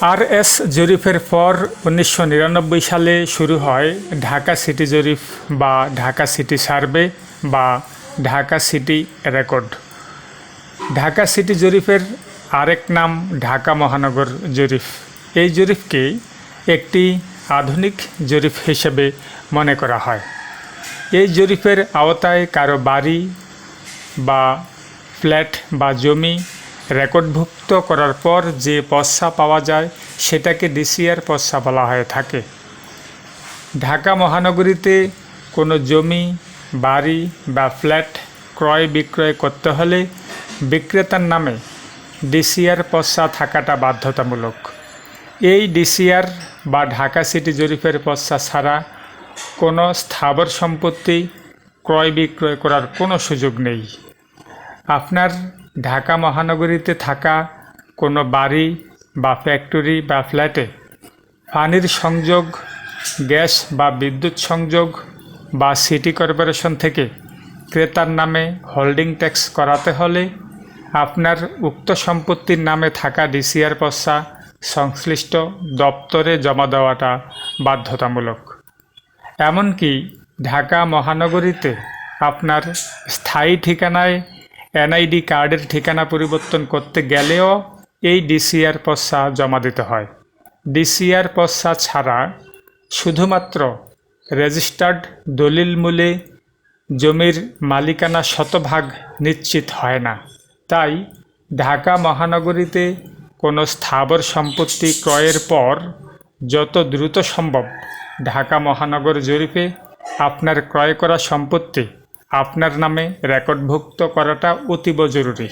আর S জরিফের পর উনিশশো নিরানব্বই সালে শুরু হয় ঢাকা সিটি জরিফ বা ঢাকা সিটি সার্ভে বা Dhaka city record. Dhaka city জরিফের আরেক নাম ঢাকা মহানগর জরিফ এই জরিফকে একটি আধুনিক জরিফ হিসেবে মনে করা হয়। এই জরিফের আওতায় কারও বাড়ি বা ফ্ল্যাট বা জমি রেকর্ডভুক্ত করার পর যে পস্যা পাওয়া যায়, সেটাকে ডিসিআর পস্যা বলা হয়ে থাকে। ঢাকা মহানগরীতে কোনো জমি, বাড়ি বা ফ্ল্যাট ক্রয় বিক্রয় করতে হলে বিক্রেতার নামে ডিসিআর পস্যা থাকাটা বাধ্যতামূলক। এই ডিসিআর বা ঢাকা সিটি জরিপের পস্যা ছাড়া কোনো স্থাবর সম্পত্তি ক্রয় বিক্রয় করার কোনো সুযোগ নেই। আপনার ঢাকা মহানগরীতে থাকা কোনো বাড়ি বা ফ্যাক্টরি বা ফ্ল্যাটে পানির সংযোগ, গ্যাস বা বিদ্যুৎ সংযোগ বা সিটি কর্পোরেশন থেকে ক্রেতার নামে হোল্ডিং ট্যাক্স করাতে হলে আপনার উক্ত সম্পত্তির নামে থাকা ডিসিআর পয়সা সংশ্লিষ্ট দপ্তরে জমা দেওয়াটা বাধ্যতামূলক। এমনকি ঢাকা মহানগরীতে আপনার স্থায়ী ঠিকানায় এনআইডি কার্ডের ঠিকানা পরিবর্তন করতে গেলেও এই ডিসিআর পস্যা জমা দিতে হয়। ডিসিআর পস্যা ছাড়া শুধুমাত্র রেজিস্টার্ড দলিল মূলে জমির মালিকানা শতভাগ নিশ্চিত হয় না। তাই ঢাকা মহানগরীতে কোনো স্থাবর সম্পত্তি ক্রয়ের পর যত দ্রুত সম্ভব ঢাকা মহানগর জরিপে আপনার ক্রয় করা সম্পত্তি আপনার নামে রেকর্ডভুক্ত করাটা অতীব জরুরি।